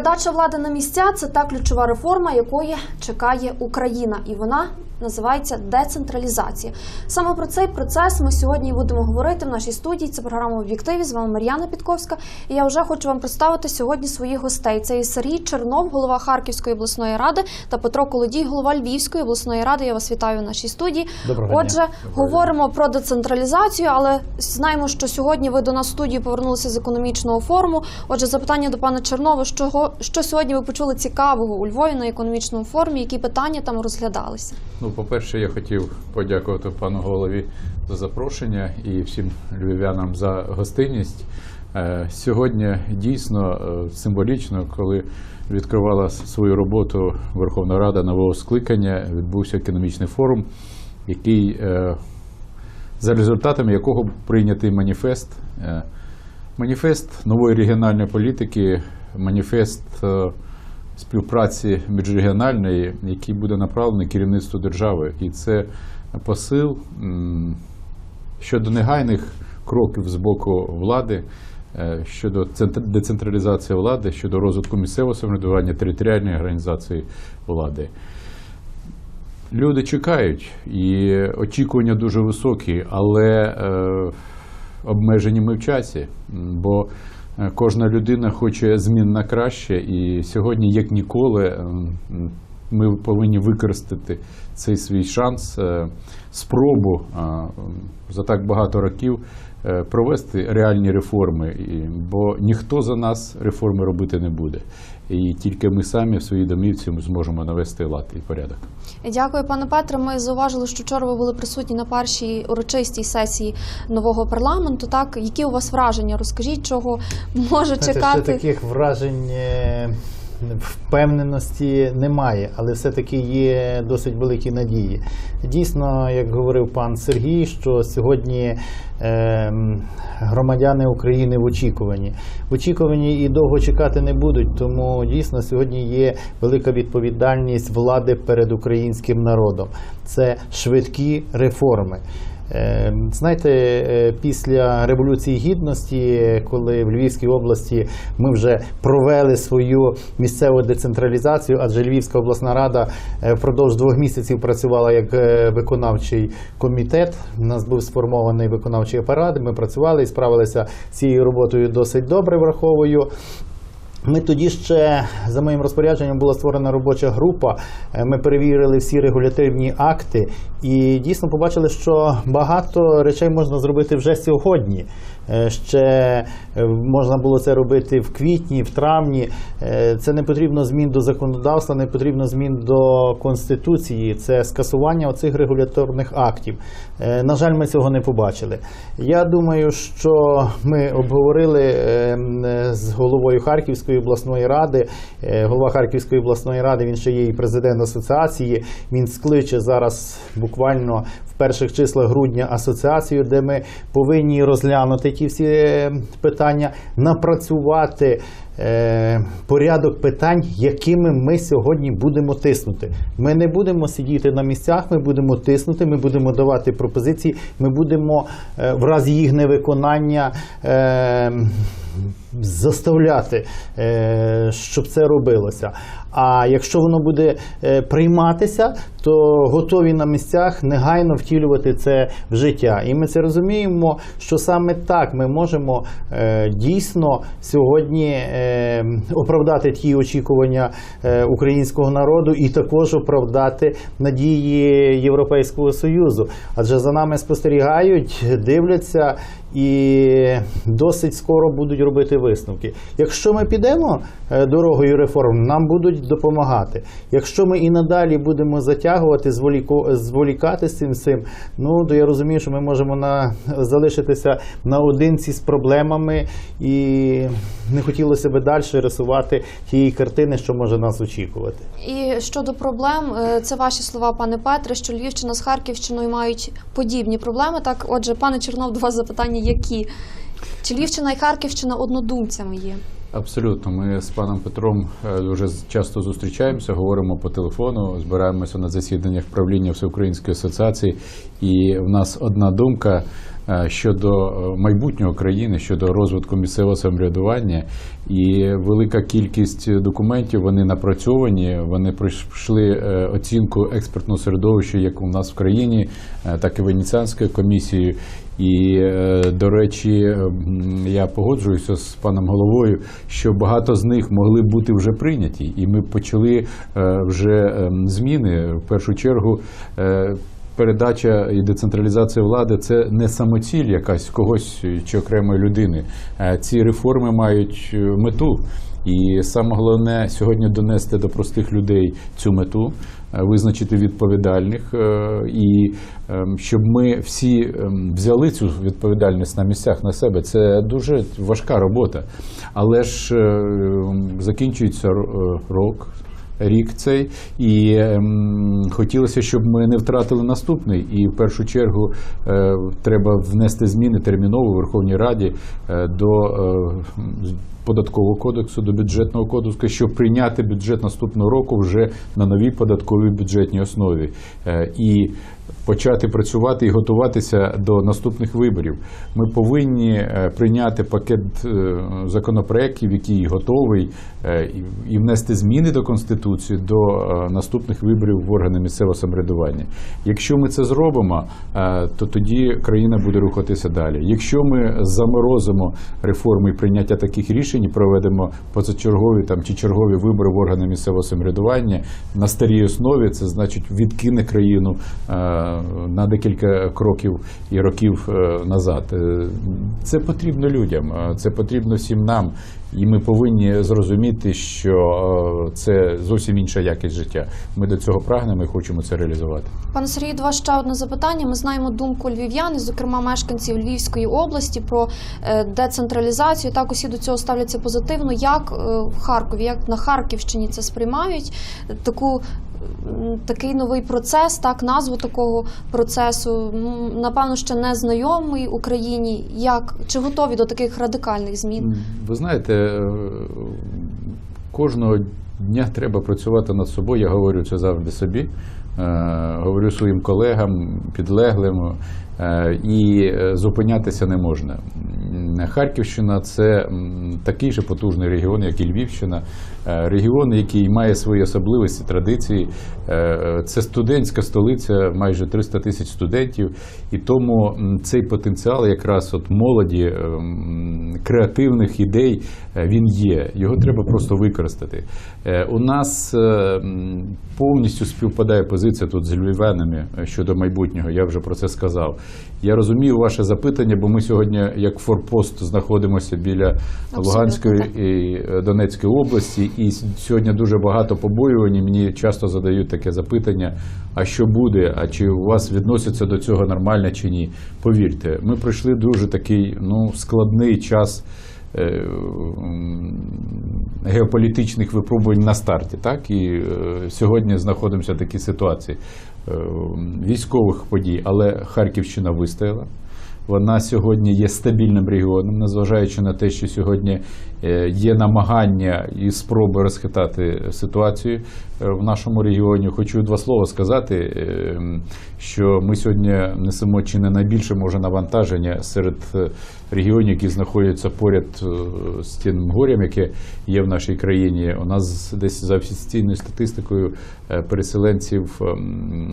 Передача влади на місця це та ключова реформа, якої чекає Україна, і вона називається децентралізація. Саме про цей процес ми сьогодні будемо говорити в нашій студії. Це програма об'єктиві. З вами Мар'яна Підковська. І я вже хочу вам представити сьогодні своїх гостей. Це і Сергій Чернов, голова Харківської обласної ради, та Петро Колодій, голова Львівської обласної ради. Я вас вітаю в нашій студії. Доброго дня. Отже, говоримо про децентралізацію, але знаємо, що сьогодні ви до нас в студію повернулися з економічного форуму. Отже, запитання до пана Чернова, що, що сьогодні ви почули цікавого у Львові на економічному форумі, які питання там розглядалися? Ну, по-перше, я хотів подякувати пану голові за запрошення і всім львів'янам за гостинність. Е, Сьогодні дійсно е, символічно, коли відкривала свою роботу Верховна Рада нового скликання, відбувся економічний форум, який е, за результатами якого прийнятий маніфест. Маніфест нової регіональної політики, маніфест е, співпраці міжрегіональної, який буде направлений керівництву держави. І це посил щодо негайних кроків з боку влади, е, щодо децентралізації влади, щодо розвитку місцевого самоврядування, територіальної організації влади. Люди чекають, і очікування дуже високі, але е, обмежені ми в часі, бо кожна людина хоче змін на краще, і сьогодні, як ніколи, м, м, ми повинні використати цей свій шанс, е, спробу е, за так багато років е, провести реальні реформи, бо ніхто за нас реформи робити не буде. І тільки ми самі в своїй домівці зможемо навести лад і порядок. Дякую, пане Петре. Ми зауважили, що вчора ви були присутні на першій урочистій сесії нового парламенту. Так, які у вас враження? Розкажіть, чого може Знаєте, чекати? таких вражень е, впевненості немає, але все-таки є досить великі надії. Дійсно, як говорив пан Сергій, що сьогодні е, громадяни України в очікуванні. В очікуванні і довго чекати не будуть, тому дійсно сьогодні є велика відповідальність влади перед українським народом. Це швидкі реформи. Е, Знаєте, е, після Революції Гідності, коли в Львівській області ми вже провели свою місцеву децентралізацію, адже Львівська обласна рада е, впродовж двох місяців працювала як виконавчий комітет. У нас був сформований виконавчий апарат. Ми працювали і справилися з цією роботою досить добре, враховую. Ми тоді ще за моїм розпорядженням була створена робоча група. Е, Ми перевірили всі регулятивні акти і дійсно побачили, що багато речей можна зробити вже сьогодні. Е, Ще е, можна було це робити в квітні, в травні. Е, Це не потрібно змін до законодавства, не потрібно змін до конституції. Це скасування оцих регуляторних актів. На жаль, ми цього не побачили. Я думаю, що ми обговорили з головою Харківської обласної ради. Голова Харківської обласної ради він ще є і президент асоціації. Він скличе зараз буквально перших числах грудня асоціацію, де ми повинні розглянути ті всі е, питання, напрацювати. Е, Порядок питань, якими ми сьогодні будемо тиснути. Ми не будемо сидіти на місцях, ми будемо тиснути, ми будемо давати пропозиції, ми будемо е, в разі їх невиконання е, заставляти, щоб це робилося. А якщо воно буде прийматися, то готові на місцях негайно втілювати це в життя. І ми це розуміємо, що саме так ми можемо дійсно сьогодні оправдати ті очікування е, українського народу і також оправдати надії Європейського Союзу. Адже за нами спостерігають, дивляться і досить скоро будуть робити висновки. Якщо ми підемо е, дорогою реформ, нам будуть допомагати. Якщо ми і надалі будемо затягувати, зволікати з цим всім, ну то я розумію, що ми можемо на, залишитися наодинці з проблемами, і не хотілося би далі рисувати тієї картини, що може нас очікувати. І щодо проблем, е, це ваші слова, пане Петре, що Львівщина з Харківщиною мають подібні проблеми. Так, отже, пане Чернов, до вас запитання, які? Чи Львівщина і Харківщина однодумцями є? Абсолютно, ми з паном Петром е, дуже часто зустрічаємося, говоримо по телефону, збираємося на засіданнях правління Всеукраїнської асоціації, і в нас одна думка. е, щодо е, майбутнього країни, щодо розвитку місцевого самоврядування. І велика кількість документів вони напрацьовані. Вони пройшли оцінку експертного середовища, як у нас в країні, так і Венеціанською комісією. І, е, до речі, я погоджуюся з паном головою, що багато з них могли бути вже прийняті, і ми почали е, вже ем, зміни. В першу чергу, е, передача і децентралізація влади це не самоціль якась когось чи окремої людини. Е, Ці реформи мають е, мету. І саме головне сьогодні донести до простих людей цю мету, е, визначити відповідальних, і ем, щоб ми всі ем, взяли цю відповідальність на місцях на себе. Це дуже важка робота. Але ж закінчується рок. Рік цей, і ем, хотілося, щоб ми не втратили наступний. І в першу чергу е, треба внести зміни терміново в Верховній Раді е, до е, податкового кодексу, до бюджетного кодексу, щоб прийняти бюджет наступного року вже на новій податковій бюджетній основі. Е, і почати працювати і готуватися до наступних виборів. Ми повинні е, прийняти пакет е, законопроєктів, який готовий, е, і- внести зміни до Конституції до наступних виборів в органи місцевого самоврядування. Якщо ми це зробимо, то тоді країна буде рухатися далі. Якщо ми заморозимо реформи і прийняття таких рішень, проведемо позачергові там чи чергові вибори в органи місцевого самоврядування на старій основі, це значить відкине країну на декілька кроків і років е, назад. Е, Це потрібно людям, е, це потрібно всім нам. І ми повинні зрозуміти, що це зовсім інша якість життя. Ми до цього прагнемо і хочемо це реалізувати. Пане Сергію, до вас ще одне запитання. Ми знаємо думку львів'ян, і, зокрема мешканців Львівської області, про децентралізацію. Так усі до цього ставляться позитивно. Як в Харкові, як на Харківщині це сприймають? Таку такий новий процес, так назву такого процесу, напевно, ще не знайомий Україні. Як чи готові до таких радикальних змін? Ви знаєте, е, кожного дня треба працювати над собою. Я говорю це завжди собі. е, Говорю своїм колегам, підлеглим, і е, зупинятися не можна. Харківщина це такий же потужний регіон, як і Львівщина. Е, Регіон, який має свої особливості, традиції. Е, Це студентська столиця, майже 300 тисяч студентів. І тому цей потенціал якраз от молоді, е, креативних ідей, е, він є. Його треба просто використати. Е, У нас е, повністю співпадає позиція тут з львів'янами е, щодо майбутнього. Я вже про це сказав. Я розумію ваше запитання, бо ми сьогодні, як форпост, знаходимося біля Луганської так. і е, Донецької області, і сьогодні дуже багато побоювань. і Мені часто задають таке запитання: а що буде? А чи у вас відносяться до цього нормально чи ні? Повірте, ми пройшли дуже такий ну складний час. е, Геополітичних випробувань на старті, так і е, сьогодні знаходимося в такій ситуації військових подій, але Харківщина вистояла. Вона сьогодні є стабільним регіоном, незважаючи на те, що сьогодні е, є намагання і спроби розхитати ситуацію е, в нашому регіоні. Хочу два слова сказати, е, що ми сьогодні несемо чи не найбільше може навантаження серед е, регіонів, які знаходяться поряд е, з тим горем, яке є в нашій країні. У нас десь за офіційною статистикою е, переселенців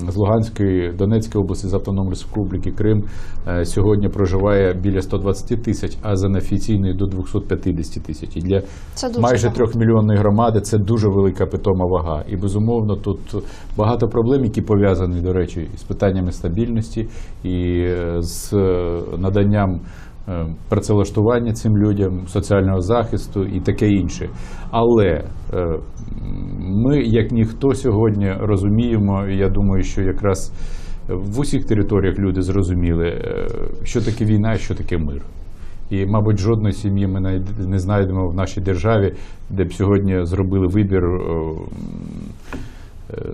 з Луганської, Донецької області, з Автономної Республіки Крим е, сьогодні проживає біля 120 тисяч, а за неофіційною до 250 тисяч. І для майже багато. трьохмільйонної громади це дуже велика питома вага. І безумовно тут багато проблем, які пов'язані, до речі, з питаннями стабільності і е, з е, наданням е, працевлаштування цим людям, соціального захисту і таке інше. Але ми, як ніхто сьогодні, розуміємо, я думаю, що якраз в усіх територіях люди зрозуміли, що таке війна що таке мир. І, мабуть, жодної сім'ї ми не знайдемо в нашій державі, де б сьогодні зробили вибір е,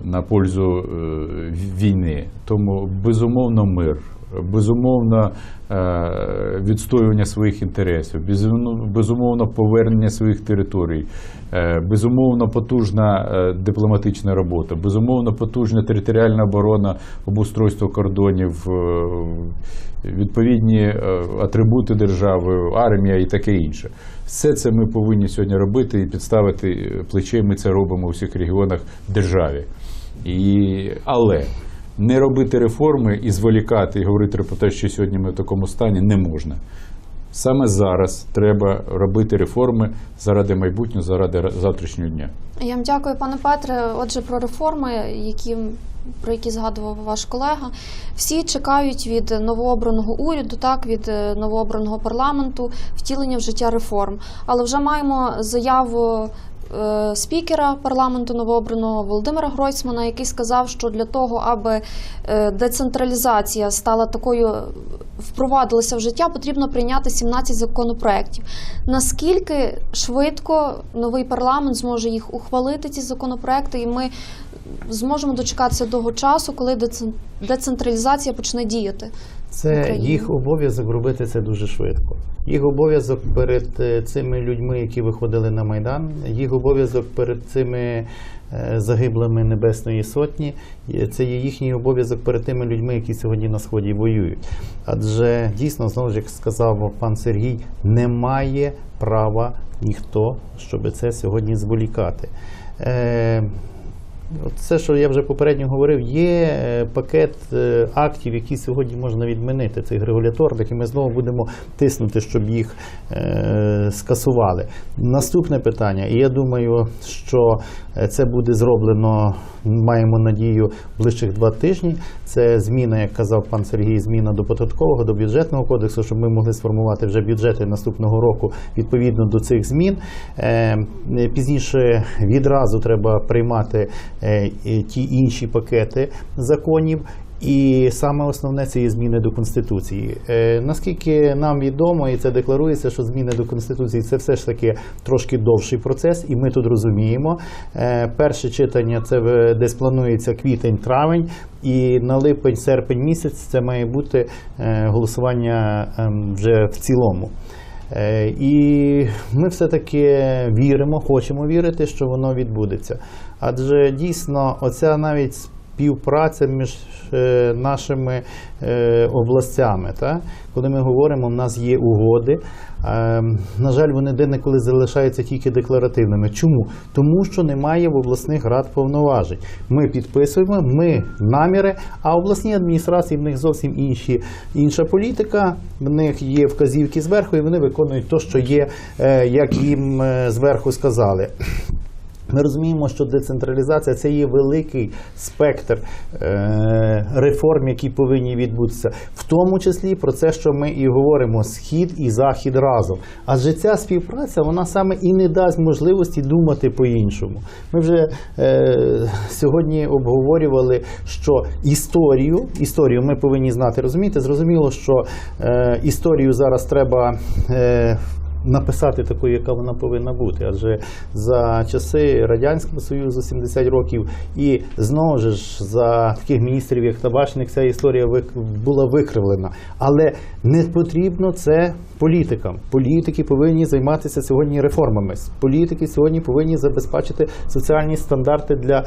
на пользу е, війни. Тому безумовно мир. Безумовно е, відстоювання своїх інтересів, безумовно- повернення своїх територій, е, безумовно потужна е, дипломатична робота, безумовно потужна територіальна оборона, обустройство кордонів, відповідні атрибути держави, армія і таке інше. Все це ми повинні сьогодні робити і підставити плече. Ми це робимо у всіх регіонах державі. І, але не робити реформи і зволікати і говорити про те, що сьогодні ми в такому стані, не можна. Саме зараз треба робити реформи заради майбутнього, заради завтрашнього дня. Я вам дякую, пане Петре. Отже, про реформи, які про які згадував ваш колега, всі чекають від новообраного уряду, так від е, новообраного парламенту втілення в життя реформ. Але вже маємо заяву. Е, Спікера парламенту новообраного Володимира Гройсмана, який сказав, що для того, аби е, децентралізація стала такою, впровадилася в життя, потрібно прийняти 17 законопроєктів. Наскільки швидко новий парламент зможе їх ухвалити, ці законопроекти, і ми зможемо дочекатися того часу, коли децен- децентралізація почне діяти? Це Україні? їх обов'язок робити це дуже швидко. Їх обов'язок перед е, цими людьми, які виходили на майдан, їх обов'язок перед цими е, загиблими Небесної Сотні. Це є їхній обов'язок перед тими людьми, які сьогодні на сході воюють. Адже дійсно, знову ж як сказав пан Сергій, немає права ніхто, щоб це сьогодні зволікати. Це, що я вже попередньо говорив, є е, пакет е, актів, які сьогодні можна відмінити, цих регуляторних, і ми знову будемо тиснути, щоб їх е, скасували. Наступне питання, і я думаю, що це буде зроблено, маємо надію, ближчих два тижні. Це зміна, як казав пан Сергій, зміна до податкового, до бюджетного кодексу, щоб ми могли сформувати вже бюджети наступного року відповідно до цих змін. Пізніше відразу треба приймати ті інші пакети законів. І саме основне це є зміни до конституції. Е, наскільки нам відомо, і це декларується, що зміни до конституції це все ж таки трошки довший процес, і ми тут розуміємо. Е, перше читання це десь планується квітень-травень, і на липень-серпень місяць це має бути е, голосування ем, вже в цілому. Е, І ми все-таки віримо, хочемо вірити, що воно відбудеться. Адже дійсно, оця навіть співпраця між е, нашими е, областями, та? коли ми говоримо, у нас є угоди. Е, на жаль, вони де-неколи залишаються тільки декларативними. Чому? Тому що немає в обласних рад повноважень. Ми підписуємо, ми наміри, а обласні адміністрації в них зовсім інші, інша політика. В них є вказівки зверху, і вони виконують те, що є, е, як їм е, зверху сказали. Ми розуміємо, що децентралізація це є великий спектр е, реформ, які повинні відбутися, в тому числі про це, що ми і говоримо: схід і захід разом. Адже ця співпраця вона саме і не дасть можливості думати по-іншому. Ми вже е, сьогодні обговорювали, що історію, історію ми повинні знати. Розумієте, зрозуміло, що е, історію зараз треба. Написати таку, яка вона повинна бути. Адже за часи Радянського Союзу 70 років і знову ж за таких міністрів, як Табачник, ця історія була викривлена. Але не потрібно це політикам. Політики повинні займатися сьогодні реформами. Політики сьогодні повинні забезпечити соціальні стандарти для е,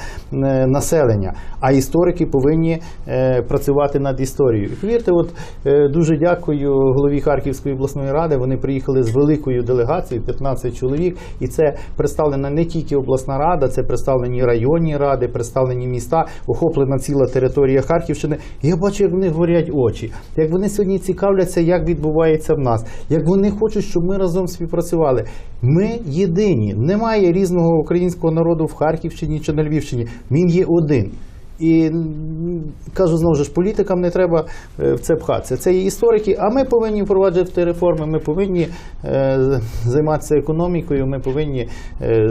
населення, а історики повинні е, працювати над історією. І повірте, от е, дуже дякую голові Харківської обласної ради. Вони приїхали з великою делегацією, 15 чоловік, і це представлена не тільки обласна рада, це представлені районні ради, представлені міста, охоплена ціла територія Харківщини. Я бачу, як в них горять очі, як вони сьогодні цікавляться, як відбувається в нас, як вони хочуть, щоб ми разом співпрацювали. Ми єдині. Немає різного українського народу в Харківщині чи на Львівщині. Він є один. І кажу знову ж, політикам не треба е, в це пхатися. Це є історики, а ми повинні впроваджувати реформи, ми повинні е, займатися економікою, ми повинні е,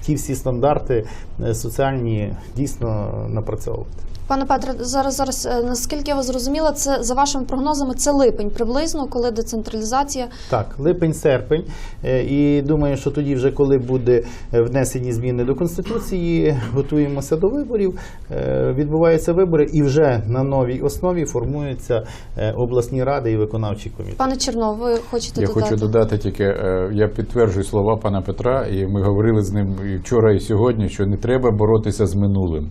ті всі стандарти соціальні дійсно напрацьовувати. Пане Петре, зараз зараз е, наскільки я вас зрозуміла, це за вашими прогнозами, це липень приблизно, коли децентралізація. Так, липень-серпень. Е, І думаю, що тоді, вже коли буде е, внесені зміни до конституції, готуємося до виборів. Відбуваються вибори, і вже на новій основі формуються обласні ради і виконавчі комітети. Пане Чернов, ви хочете Я додати? хочу додати тільки, я підтверджую слова пана Петра, і ми говорили з ним і вчора, і сьогодні, що не треба боротися з минулим.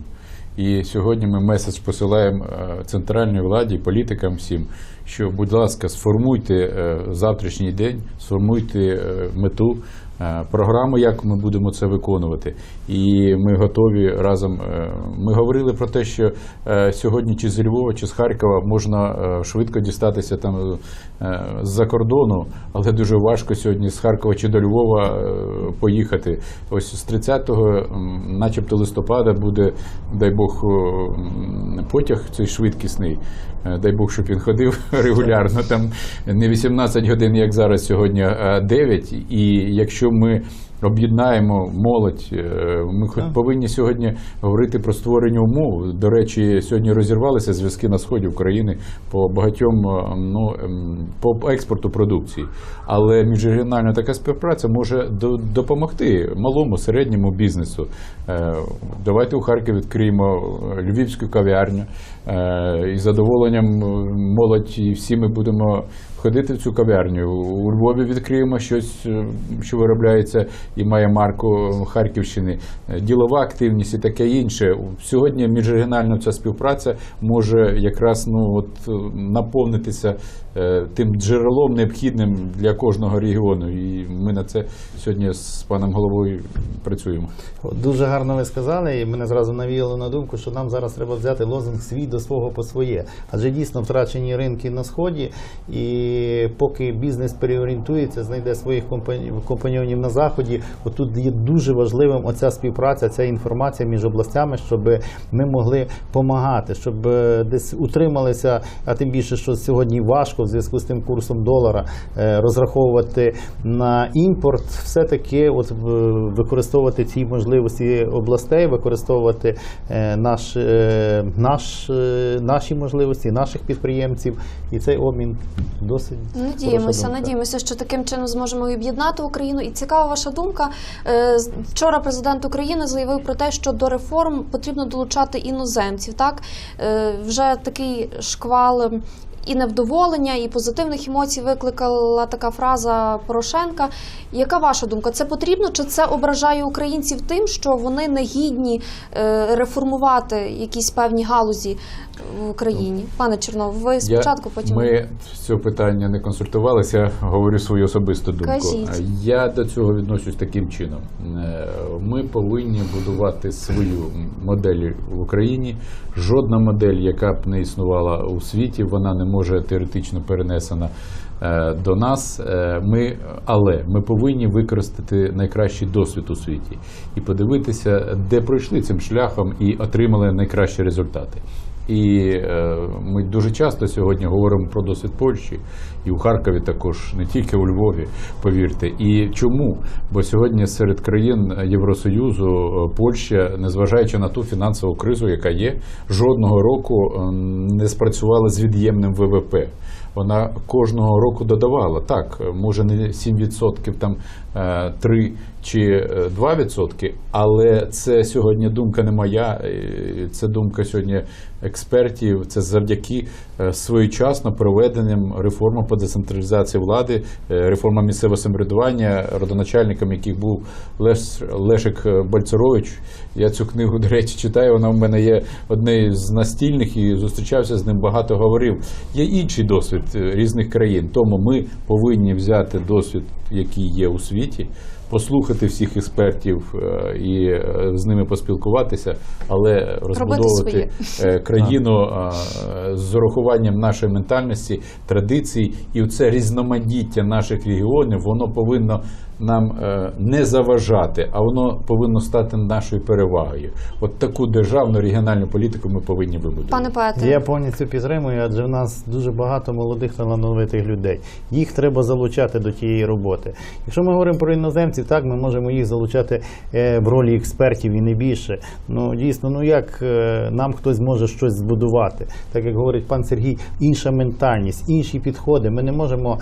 І сьогодні ми меседж посилаємо е, центральній владі, політикам всім, що, будь ласка, сформуйте е, завтрашній день, сформуйте е, мету, програму, як ми будемо це виконувати. І ми готові разом. е, Ми говорили про те, що е, сьогодні чи з Львова, чи з Харкова можна е, швидко дістатися там е, з-за кордону, але дуже важко сьогодні з Харкова чи до Львова е, поїхати. Ось з 30-го, начебто листопада, буде, дай Бог, потяг цей швидкісний. Е, Дай Бог, щоб він ходив регулярно. Там не 18 годин, як зараз сьогодні, а 9. І якщо ми об'єднаємо молодь, е, ми хоч повинні сьогодні говорити про створення умов. До речі, сьогодні розірвалися зв'язки на сході України по багатьом е, ну, ем, по експорту продукції. Але міжрегіональна така співпраця може до- допомогти малому середньому бізнесу. Е, Давайте у Харкові відкриємо львівську кав'ярню. Е, І задоволенням е, молодь і всі ми будемо ходити в цю кав'ярню. У Львові відкриємо щось, е, що виробляється і має марку Харківщини, ділова активність і таке інше. Сьогодні міжрегіональна ця співпраця може якраз ну от наповнитися тим джерелом необхідним для кожного регіону. І ми на це сьогодні з паном головою працюємо. Дуже гарно ви сказали, і мене зразу навіяло на думку, що нам зараз треба взяти лозунг свій до свого по своє. Адже дійсно втрачені ринки на сході, і поки бізнес переорієнтується, знайде своїх компаньонів на заході, отут є дуже важливим оця співпраця, ця інформація між областями, щоб ми могли допомагати, щоб е, десь утрималися, а тим більше, що сьогодні важко в зв'язку з тим курсом долара е, розраховувати на імпорт, все-таки от е, використовувати ці можливості областей, використовувати е, наш, наш, наші можливості, наших підприємців, і цей обмін досить Надіємося, надіємося, що таким чином зможемо об'єднати Україну. І цікава ваша думка. Е, Вчора президент України заявив про те, що до реформ потрібно долучати іноземців. Так Е, вже такий шквал. І невдоволення, і позитивних емоцій викликала така фраза Порошенка. Яка ваша думка? Це потрібно чи це ображає українців тим, що вони не гідні е, реформувати якісь певні галузі в Україні? Пане Чернов, ви спочатку, потім Ми цього питання не консультувалися, говорю свою особисту думку. Кажіть. Я до цього відношусь таким чином. Е, Ми повинні будувати свою модель в Україні. Жодна модель, яка б не існувала у світі, вона не може теоретично перенесена е, до нас. Е, Ми, але ми повинні використати найкращий досвід у світі і подивитися, де пройшли цим шляхом і отримали найкращі результати. І е, ми дуже часто сьогодні говоримо про досвід Польщі, і у Харкові також, не тільки у Львові, повірте. І чому? Бо сьогодні серед країн Євросоюзу е, Польща, незважаючи на ту фінансову кризу, яка є, жодного року е, не спрацювала з від'ємним ВВП. Вона кожного року додавала. Так, може не 7%, там е, 3 чи е, 2%, але це сьогодні думка не моя, е, це думка сьогодні експертів. Це завдяки е, своєчасно проведеним реформам по децентралізації влади, е, реформа місцевого самоврядування, родоначальником яких був Леш, Лешик Бальцерович. Я цю книгу, до речі, читаю. Вона в мене є однією з настільних і зустрічався з ним, багато говорив. Є інший досвід е, різних країн. Тому ми повинні взяти досвід, який є у світі, послухати всіх експертів е, і е, з ними поспілкуватися, але розбудовувати е, країну з урахуванням нашої ментальності, традицій, і це різноманіття наших регіонів, воно повинно нам е, не заважати, а воно повинно стати нашою перевагою. От таку державну регіональну політику ми повинні вибудувати. Пане поете, Я повністю підтримую, адже в нас дуже багато молодих талановитих людей. Їх треба залучати до тієї роботи. Якщо ми говоримо про іноземців, так ми можемо їх залучати е, в ролі експертів і не більше. Ну дійсно, ну як е, нам хтось може щось збудувати, так як говорить пан Сергій, інша ментальність, інші підходи. Ми не можемо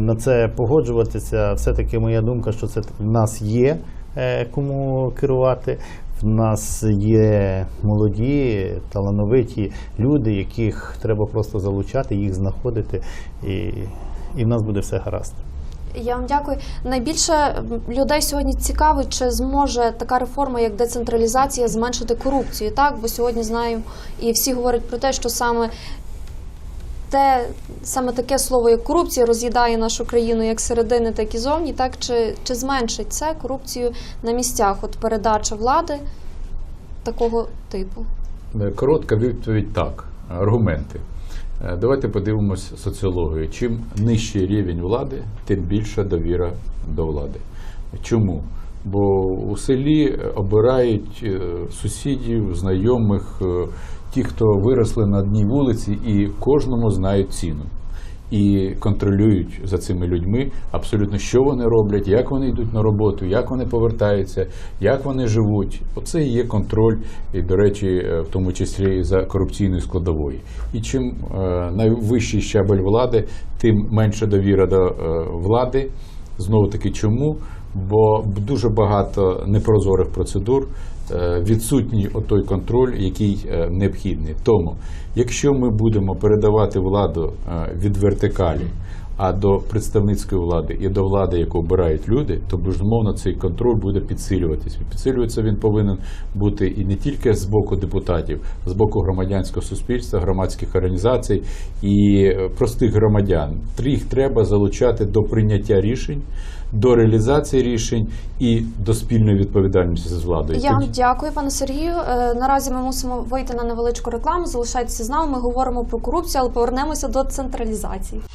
на це погоджуватися. Все таки моя думка, що це в нас є е, кому керувати. В нас є молоді, талановиті люди, яких треба просто залучати, їх знаходити, і, і в нас буде все гаразд. я вам дякую. Найбільше людей сьогодні цікавить, чи зможе така реформа, як децентралізація, зменшити корупцію. Так, бо сьогодні знаю, і всі говорять про те, що саме те, саме таке слово, як корупція, роз'їдає нашу країну як середини, так і зовні. Так чи, чи зменшить це корупцію на місцях? От передача влади такого типу. Е, Коротка відповідь так. Аргументи. Е, Давайте подивимось соціологію. Чим нижчий рівень влади, тим більша довіра до влади. Чому? Бо у селі обирають е, сусідів, знайомих, ті, хто виросли на одній вулиці, і кожному знають ціну. І контролюють за цими людьми абсолютно, що вони роблять, як вони йдуть на роботу, як вони повертаються, як вони живуть. Оце і є контроль, і, до речі, е, в тому числі і за корупційною складовою. І чим е, найвищий щабель влади, тим менша довіра до е, влади. Знову таки, чому? Бо дуже багато непрозорих процедур, відсутній отой контроль, який е, необхідний. Тому, якщо ми будемо передавати владу е, від вертикалі, а до представницької влади і до влади, яку обирають люди, то безумовно цей контроль буде підсилюватись. Підсилюватися він повинен бути і не тільки з боку депутатів, а з боку громадянського суспільства, громадських організацій і е, простих громадян. Їх треба залучати до прийняття рішень, до реалізації рішень і до спільної відповідальності з владою. Я вам дякую, пане Сергію. Е, Наразі ми мусимо вийти на невеличку рекламу. Залишайтеся з нами. Ми говоримо про корупцію, але повернемося до централізації.